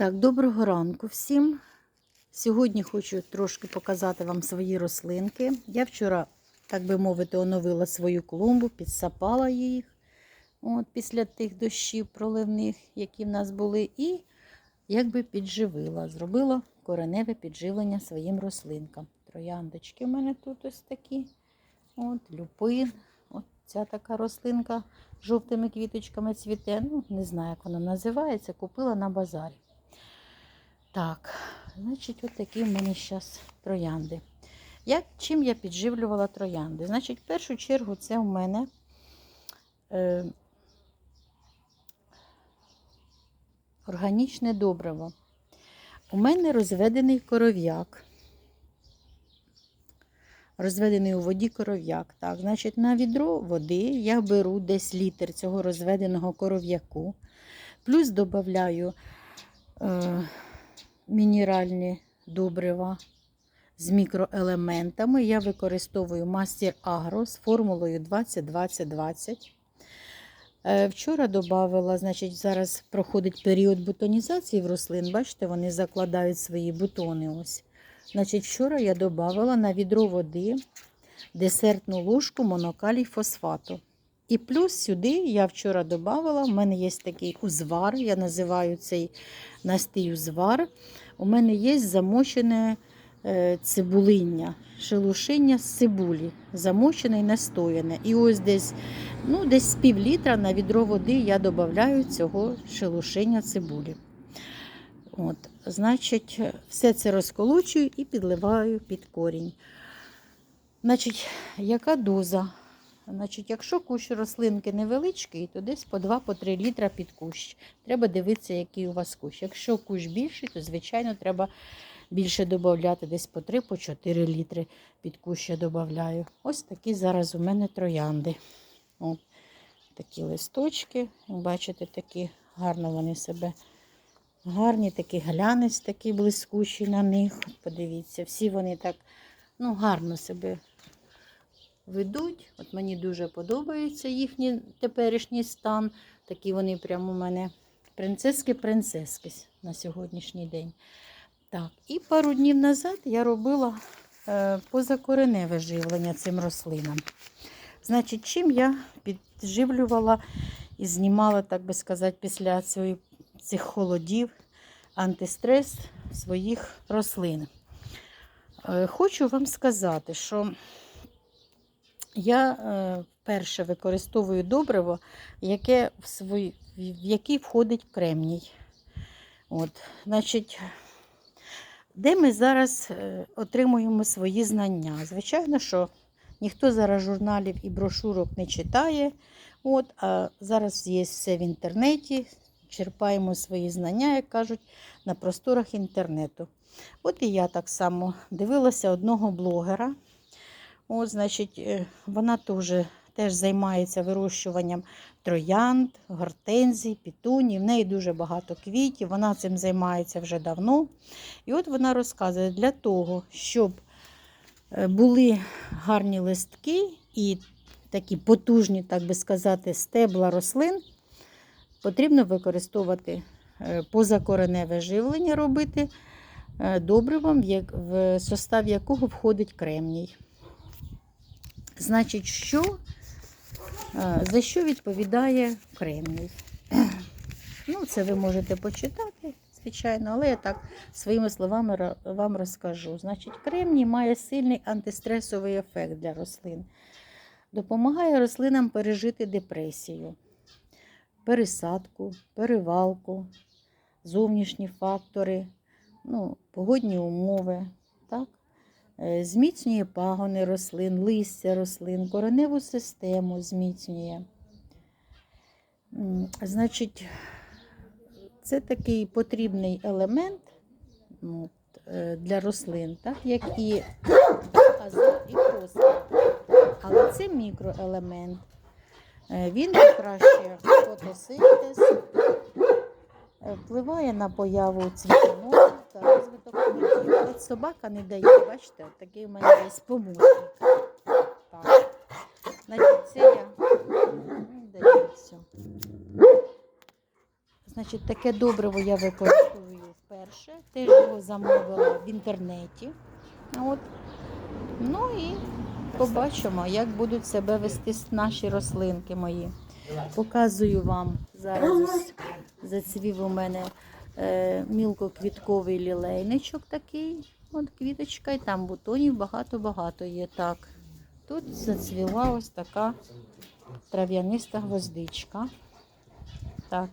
Так, доброго ранку всім. Сьогодні хочу трошки показати вам свої рослинки. Я вчора, так би мовити, оновила свою клумбу, підсапала їх от, після тих дощів проливних, які в нас були, і якби підживила, зробила кореневе підживлення своїм рослинкам. Трояндочки в мене тут ось такі. От, люпин. От ця така рослинка жовтими квіточками цвіте. Ну, не знаю, як вона називається. Купила на базарі. Так, значить, от такі в мене зараз троянди. Як, чим я підживлювала троянди? Значить, в першу чергу це в мене е, органічне добриво. У мене розведений коров'як. Розведений у воді коров'як. Так, значить, на відро води я беру десь літр цього розведеного коров'яку. Плюс додаю е, мінеральні добрива з мікроелементами. Я використовую мастер Агро з формулою 20-20-20. Е, Вчора додавала, значить, зараз проходить період бутонізації в рослин. Бачите, вони закладають свої бутони. ось. Значить, вчора я додавала на відро води десертну ложку монокалій фосфату. І плюс сюди я вчора додавала, в мене є такий узвар, я називаю цей настій узвар. У мене є замочене е, цибулиння, шелушиння з цибулі, замочене і настояне. І ось десь ну, десь пів літра на відро води я додаю цього шелушиння цибулі. От, Значить, все це розколочую і підливаю під корінь. Значить, яка доза? Значить, якщо кущ рослинки невеличкий, то десь по 2-3 літра під кущ. Треба дивитися, який у вас кущ. Якщо кущ більший, то, звичайно, треба більше додати, десь по 3-4 літри під кущ я додаю. Ось такі зараз у мене троянди. От, такі листочки, бачите, такі гарно вони себе. Гарні такі глянець, такі блискучі на них. Подивіться, всі вони так ну, гарно себе ведуть. От мені дуже подобається їхній теперішній стан. Такі вони прямо у мене принцески-принцески на сьогоднішній день. Так, і пару днів назад я робила е, позакореневе живлення цим рослинам. Значить, чим я підживлювала і знімала, так би сказати, після цих холодів антистрес своїх рослин. Е, Хочу вам сказати, що я е, вперше використовую добриво, яке в, свій, в який входить кремній. От, значить, де ми зараз е, отримуємо свої знання? Звичайно, що ніхто зараз журналів і брошурок не читає. От, а зараз є все в інтернеті. Черпаємо свої знання, як кажуть, на просторах інтернету. От і я так само дивилася одного блогера. От, значить, е, вона теж, теж займається вирощуванням троянд, гортензій, пітуній. В неї дуже багато квітів, вона цим займається вже давно. І от вона розказує, для того, щоб е, були гарні листки і такі потужні, так би сказати, стебла рослин, потрібно використовувати е, позакореневе живлення робити добривом, в состав якого входить кремній. Значить, що, е, за що відповідає кремній? Ну, це ви можете почитати, звичайно, але я так своїми словами вам розкажу. Значить, кремній має сильний антистресовий ефект для рослин. Допомагає рослинам пережити депресію, пересадку, перевалку, зовнішні фактори, ну, погодні умови. Так? Е, Зміцнює пагони рослин, листя рослин, кореневу систему зміцнює. Значить, це такий потрібний елемент е, для рослин, так, як і азот і фосфор. Але це мікроелемент. Е, Він покращує фотосинтез, впливає на появу цвітоносів собака не дає, бачите, такий в мене є помощник. Так. Значить, це я не даю все. Значить, таке добриво я використовую вперше. Теж його замовила в інтернеті. От. Ну і побачимо, як будуть себе вести наші рослинки мої. Показую вам зараз зацвів у мене мілкоквітковий лілейничок такий. От квіточка, і там бутонів багато-багато є. Так. Тут зацвіла ось така трав'яниста гвоздичка. Так,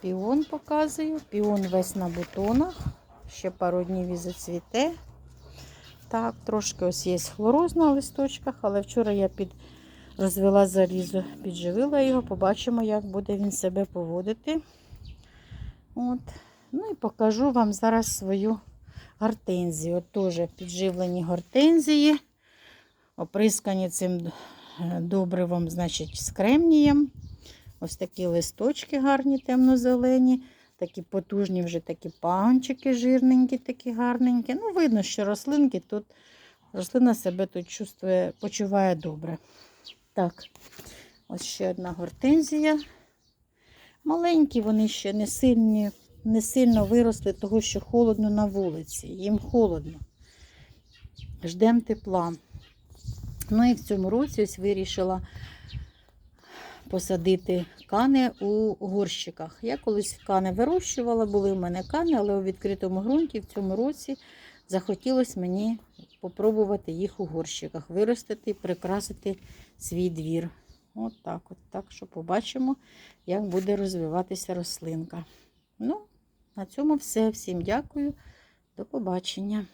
піон показую. Піон весь на бутонах. Ще пару днів і зацвіте. Так, трошки ось є хлороз на листочках, але вчора я під розвела залізо, підживила його, побачимо, як буде він себе поводити. От. Ну і покажу вам зараз свою гортензію. От теж підживлені гортензії, оприскані цим е, добривом, значить, з кремнієм. Ось такі листочки гарні, темно-зелені, такі потужні вже такі пагончики жирненькі, такі гарненькі. Ну, видно, що рослинки тут, рослина себе тут чувствує, почуває добре. Так, ось ще одна гортензія. Маленькі, вони ще не сильні, не сильно виросли, того що холодно на вулиці. Їм холодно. Ждемо тепла. Ну і в цьому році ось вирішила посадити кани у горщиках. Я колись кани вирощувала, були в мене кани, але у відкритому ґрунті в цьому році захотілося мені попробувати їх у горщиках, виростити прикрасити свій двір. От так от. Так що побачимо, як буде розвиватися рослинка. Ну, на цьому все. Всім дякую. До побачення.